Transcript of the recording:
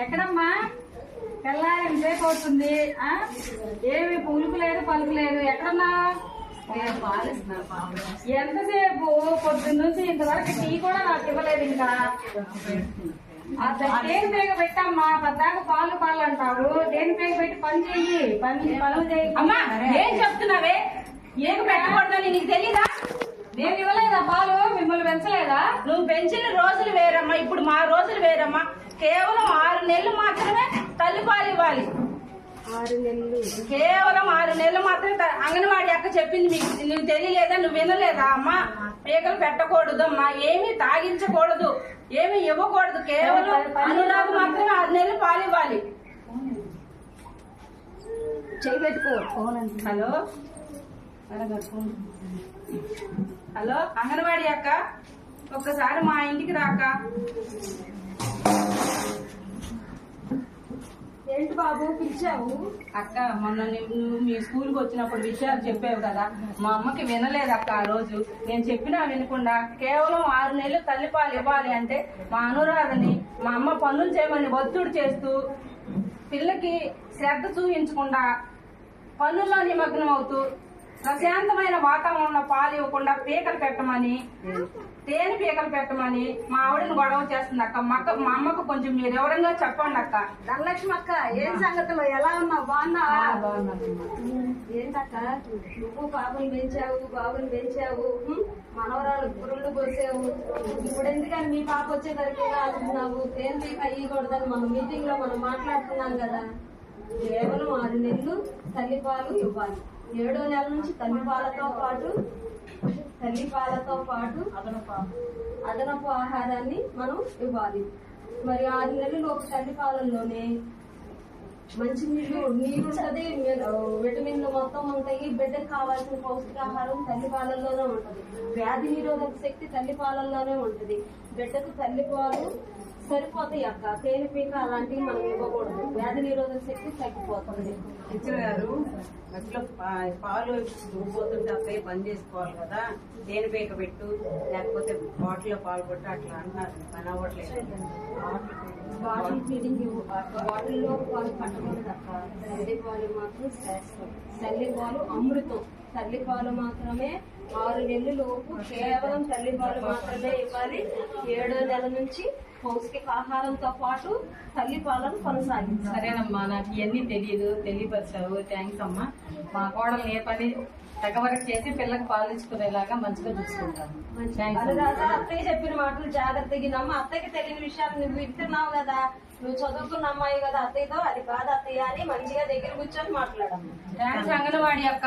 ఎక్కడమ్మా? తెల్లారి ఎంతసేపు అవుతుంది ఆ? ఏమి పులుపు లేదు పలుకు లేదు ఎక్కడన్నా ఎంతసేపు? పొద్దున్న నుంచి ఇంతవరకు టీ కూడా నాకు ఇవ్వలేదు ఇంకా. దేని పేగ పెట్టమ్మా? పద్దాక పాలు పాలు అంటావు దేని పేగ పెట్టి పని చెయ్యి పని పనులు చేయి. అమ్మా ఏం చెప్తున్నావే? ఏం పెట్టకూడదని నీకు తెలీదా నేను ఇవ్వలేదా పాలు మిమ్మల్ని పెంచలేదా? నువ్వు పెంచిన రోజులు వేరమ్మా. ఇప్పుడు మా రోజులు వేరమ్మా. కేవలం ఆరు నెలలు మాత్రమే తల్లిపాలు ఇవ్వాలి. ఆరు నెలలు. కేవలం ఆరు నెలలు మాత్రమే అంగన్వాడీ అక్క చెప్పింది మీకు. నువ్వు తెలియలేదా? నువ్వు వినలేదా అమ్మా? పీకలు పెట్టకూడదు అమ్మా. ఏమీ తాగించకూడదు. ఏమీ ఇవ్వకూడదు. కేవలం అనురాగ్ మాత్రమే. ఆరు నెలలు పాలు ఇవ్వాలి. చేయి పెట్టుకో. ఫోన్ అంటే హలో? హలో అంగన్వాడీ అక్క. ఒక్కసారి మా ఇంటికి రాక ఏంటి బాబు పిలిచావు? అక్క మొన్న నువ్వు మీ స్కూల్కి వచ్చినప్పుడు విషయాలు చెప్పావు కదా. మా అమ్మకి వినలేదు అక్క ఆ రోజు. నేను చెప్పినా వినకుండా కేవలం ఆరు నెలలు తల్లిపాలు ఇవ్వాలి అంటే మా అనురాధని మా అమ్మ పనులు చేయమని ఒత్తిడి చేస్తూ పిల్లకి శ్రద్ధ చూపించకుండా పనుల్లో నిమగ్నం అవుతూ ప్రశాంతమైన వాతావరణంలో పాలు ఇవ్వకుండా పీకలు పెట్టమని తేనె పీకలు పెట్టమని మా ఆవిడని గొడవ చేస్తుంది అక్క. మా అక్క మా అమ్మకు కొంచెం మీరు వివరంగా చెప్పండి అక్క. ధనలక్ష్మి అక్క ఏం సంగతులు? ఎలా ఉన్నావు? బాగున్నావా? ఏంటక్క నువ్వు బాబుని పెంచావు బాబుని పెంచావు? మనవరాలు పురుళ్ళు పోసావు. ఇప్పుడు ఎందుకని మీ పాప వచ్చేసరికి అంటున్నావు? తేనె పీక అయ్యకూడదని మన మీటింగ్లో మనం మాట్లాడుతున్నాం కదా. కేవలం ఆరు నెలలు తల్లిపాలు ఇవ్వాలి. ఏడో నెల నుంచి తల్లిపాలతో పాటు తల్లిపాలతో పాటు అదనపు ఆహారాన్ని మనం ఇవ్వాలి. మరి ఆరు నెలలు ఒక తల్లిపాలల్లోనే మంచి నీళ్ళు నీరు ఉంటది విటమిన్లు మొత్తం ఉంటాయి. బిడ్డకు కావాల్సిన పౌష్టికాహారం తల్లి పాలల్లోనే ఉంటది. వ్యాధి నిరోధక శక్తి తల్లి పాలల్లోనే ఉంటది. బిడ్డకు తల్లి పాలు సరిపోతాయి అక్క. తేనె పీక అలాంటివి మనం ఇవ్వకూడదు. వ్యాధి నిరోధక శక్తి తగ్గిపోతుంది. టీచర్ గారు పాలు పోతుంటే అత్తయ్య బంద్ చేసుకోవాలి కదా. దేని పేక పెట్టు లేకపోతే బాటిల్లో పాలు కొట్టు అట్లా అంటున్నారు. పని అవ్వట్లేదు. బాటిల్ ఫీడింగ్ బాటిల్లో పాలు పట్టకూడదు అక్క. తల్లి పాలు మాత్రం శ్రేష్టం తల్లి పాలు అమృతం. తల్లి పాలు మాత్రమే ఆరు నెలల లోపు కేవలం తల్లి పాలు మాత్రమే ఇవ్వాలి. ఏడో నెల నుంచి పౌష్టికాహారంతో పాటు తల్లి పాలను కొనసాగించాలి. సరేనమ్మా నాకు ఇవన్నీ తెలియదు తెలియపరిచావు. థ్యాంక్స్ అమ్మా. మా కోడలు ఏ పని తెగవరకు చేసి పిల్లకి పాలించుకునేలాగా మంచిగా చూసుకుంటాను. అత్తయ్య చెప్పిన మాటలు జాగ్రత్తగా అత్తయ్యకి తెలియని విషయాలు నువ్వు వింటున్నావు కదా. నువ్వు చదువుకున్న అమ్మాయి కదా అత్తయ్యతో. అది కాదు అత్తయ్య అని మంచిగా దగ్గర కూర్చొని మాట్లాడమ్మా. థ్యాంక్స్ అంగన్వాడీ అక్క.